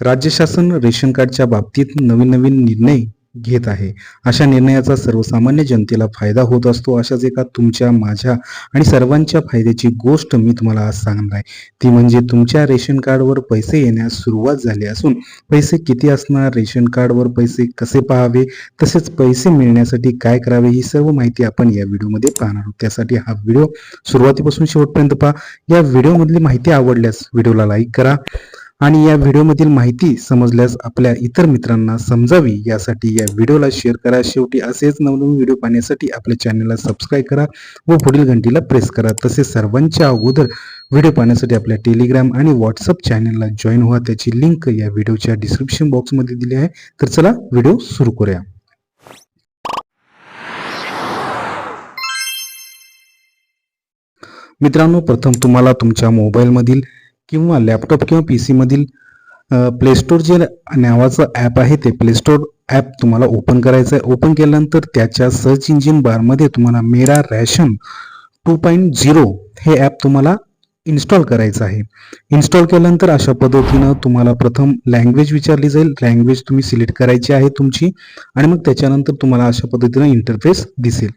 राज्य शासन रेशन कार्डच्या बाबतीत नवीन नवीन निर्णय घेत आहे. अशा निर्णयाचा सर्वसामान्य जनतेला फायदा होत असतो अशाच एका तुमच्या माझ्या आणि सर्वांच्या फायद्याची गोष्ट मी तुम्हाला आज सांगणार आहे. ती म्हणजे तुमच्या रेशन कार्डवर पैसे येण्यास सुरुवात झाली असून पैसे किती असणार रेशन कार्डवर पैसे कसे पाहावे तसेच पैसे मिळण्यासाठी काय करावे ही सर्व माहिती आपण या व्हिडिओमध्ये पाहणार आहोत. त्यासाठी हा व्हिडिओ सुरुवातीपासून शेवटपर्यंत पहा. या व्हिडिओमधली माहिती आवडल्यास व्हिडिओला लाईक करा. आणि या व्हिडिओमधील माहिती समजल्यास आपल्या इतर मित्रांना समजावी. यासाठी या व्हिडिओला शेअर करा. शेवटी असेच नवनवीन व्हिडिओ पाहण्यासाठी आपल्या चॅनलला सबस्क्राईब करा व पुढील घंटीला प्रेस करा. तसेच सर्वांच्या अगोदर व्हिडिओ पाहण्यासाठी आपल्या टेलिग्राम आणि व्हॉट्सअप चॅनलला जॉईन व्हा. त्याची लिंक या व्हिडिओच्या डिस्क्रिप्शन बॉक्समध्ये दिली आहे. तर चला व्हिडिओ सुरू करूया. मित्रांनो प्रथम तुम्हाला तुमच्या मोबाईलमधील किंवा लॅपटॉप किंवा पी सीमधील प्ले स्टोर जे नावाचं ॲप आहे ते प्ले स्टोर ॲप तुम्हाला ओपन करायचं आहे. ओपन केल्यानंतर त्याच्या सर्च इंजिन बारमध्ये तुम्हाला Mera ration two point zero हे ॲप तुम्हाला इन्स्टॉल करायचं आहे. इन्स्टॉल केल्यानंतर अशा पद्धतीनं तुम्हाला प्रथम लँग्वेज विचारली जाईल. लँग्वेज तुम्ही सिलेक्ट करायची आहे तुमची आणि मग त्याच्यानंतर तुम्हाला अशा पद्धतीनं इंटरफेस दिसेल.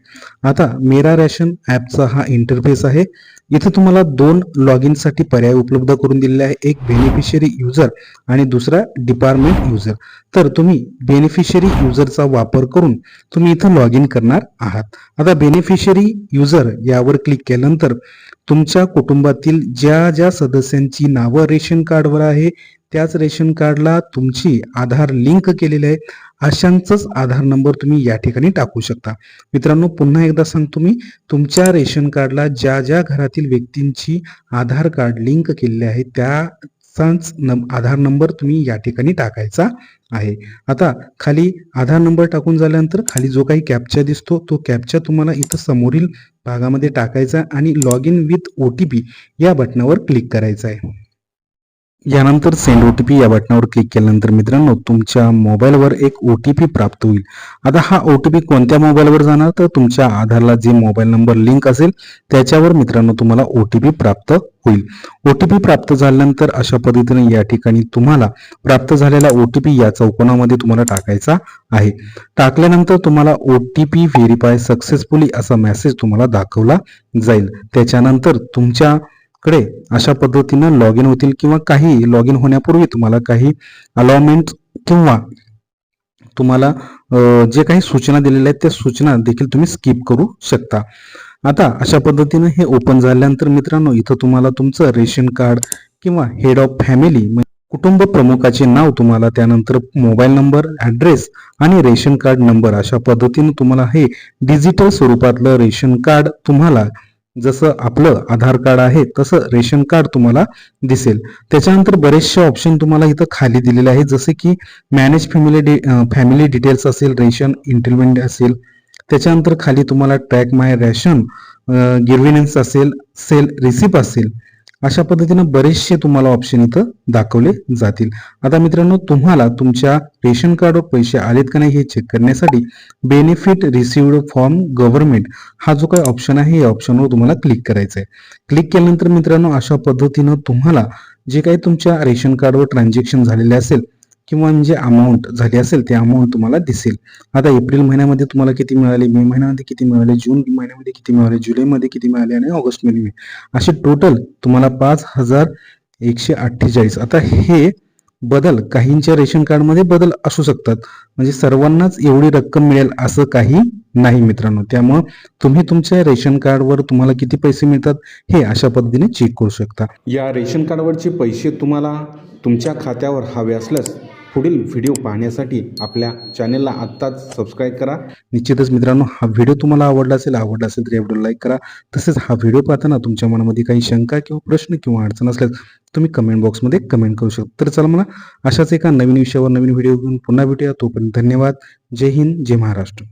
आता मेरा रॅशन ॲपचा हा इंटरफेस आहे. इथे तुम्हाला दोन लॉग इनसाठी पर्याय उपलब्ध करून दिलेले आहे. एक बेनिफिशियरी युजर आणि दुसरा डिपार्टमेंट युजर तर तुम्ही बेनिफिशियरी युजरचा वापर करून तुम्ही इथं लॉग इन करणार आहात. आता बेनिफिशियरी युजर यावर क्लिक केल्यानंतर तुमच्या कुटुंबातील ज्या ज्या सदस्यांची नावं रेशन कार्डवर आहे त्याच रेशन कार्डला तुमची आधार लिंक केलेली आहे. अशांचाच आधार नंबर तुम्ही या ठिकाणी टाकू शकता. मित्रांनो पुन्हा एकदा सांगतो मी तुमच्या रेशन कार्डला ज्या ज्या घरातील व्यक्तींची आधार कार्ड लिंक केलेले आहे त्या त्याचाच नम आधार नंबर तुम्ही या ठिकाणी टाकायचा आहे. आता खाली आधार नंबर टाकून झाल्यानंतर खाली जो काही कॅपचा दिसतो तो कॅपचा तुम्हाला इथं समोरील भागामध्ये टाकायचा आणि log in with O T P या बटनावर क्लिक करायचं आहे. यानंतर सेंड ओ टी पी या बटनावर क्लिक केल्यानंतर मित्रांनो तुमच्या मोबाईलवर एक ओ टी पी प्राप्त होईल. आता हा ओ टी पी कोणत्या मोबाईलवर जाणार? तर तुमच्या आधारला जे मोबाईल नंबर लिंक असेल त्याच्यावर मित्रांनो तुम्हाला ओ टी पी प्राप्त होईल. ओ टी पी प्राप्त झाल्यानंतर अशा पद्धतीने या ठिकाणी तुम्हाला प्राप्त झालेला ओ टी पी या चौकोनामध्ये तुम्हाला टाकायचा आहे. टाकल्यानंतर तुम्हाला O T P verify successfully असा मेसेज तुम्हाला दाखवला जाईल. त्याच्यानंतर तुमच्या कडे अशा पद्धतीनं लॉग इन होतील किंवा काही लॉग इन होण्यापूर्वी तुम्हाला काही अलाउमेंट किंवा तुम्हाला जे काही सूचना दिलेल्या आहेत त्या सूचना देखील तुम्ही स्किप करू शकता. आता अशा पद्धतीनं हे ओपन झाल्यानंतर मित्रांनो इथं तुम्हाला तुमचं रेशन कार्ड किंवा हेड ऑफ फॅमिली कुटुंब प्रमुखाचे नाव तुम्हाला त्यानंतर मोबाईल नंबर ॲड्रेस आणि रेशन कार्ड नंबर अशा पद्धतीनं तुम्हाला हे डिजिटल स्वरूपातलं रेशन कार्ड तुम्हाला जसं आपलं आधार कार्ड आहे तसं रेशन कार्ड तुम्हाला दिसेल. त्याच्यानंतर बरेचसे ऑप्शन तुम्हाला इथं खाली दिलेले आहेत जसे की मॅनेज फॅमिली डि फॅमिली डिटेल्स असेल रेशन इंटरमेंट असेल. त्याच्यानंतर खाली तुम्हाला ट्रॅक माय रॅशन गिरविनन्स असेल सेल रिसिप असेल. अशा पद्धतीनं बरेचसे तुम्हाला ऑप्शन इथं दाखवले जातील. आता मित्रांनो तुम्हाला तुमच्या रेशन कार्डवर पैसे आलेत का नाही हे चेक करण्यासाठी बेनिफिट रिसिव्ड फॉर्म गव्हर्नमेंट हा जो काही ऑप्शन आहे या ऑप्शनवर तुम्हाला क्लिक करायचं आहे क्लिक केल्यानंतर मित्रांनो अशा पद्धतीनं तुम्हाला जे काही तुमच्या रेशन कार्डवर ट्रान्झॅक्शन झालेले असेल किंवा म्हणजे अमाऊंट झाली असेल ते अमाऊंट तुम्हाला दिसेल. आता एप्रिल महिन्यामध्ये तुम्हाला किती मिळाले मे महिन्यामध्ये किती मिळाले जून महिन्यामध्ये किती मिळाले जुलैमध्ये किती मिळाले आणि ऑगस्टमध्ये असे टोटल तुम्हाला पाच हजार एकशे अठ्ठेचाळीस. आता हे बदल काहींच्या रेशन कार्डमध्ये बदल असू शकतात. म्हणजे सर्वांनाच एवढी रक्कम मिळेल असं काही नाही मित्रांनो. त्यामुळं तुम्ही तुमच्या रेशन कार्डवर तुम्हाला किती पैसे मिळतात हे अशा पद्धतीने चेक करू शकता. या रेशन कार्डवरचे पैसे तुम्हाला तुमच्या खात्यावर हवे असल्यास पुढील व्हिडिओ पाहण्यासाठी आपल्या चॅनेलला आत्ताच सबस्क्राईब करा. निश्चितच मित्रांनो हा व्हिडिओ तुम्हाला आवडला असेल आवडला असेल तर या व्हिडिओ लाईक करा. तसेच हा व्हिडिओ पाहताना तुमच्या मनामध्ये काही शंका किंवा प्रश्न किंवा अडचण असल्यास तुम्ही कमेंट बॉक्समध्ये कमेंट करू शकता. तर चला मला अशाच एका नवीन विषयावर नवीन व्हिडिओ घेऊन पुन्हा भेटूया. तोपर्यंत धन्यवाद. जय हिंद जय महाराष्ट्र.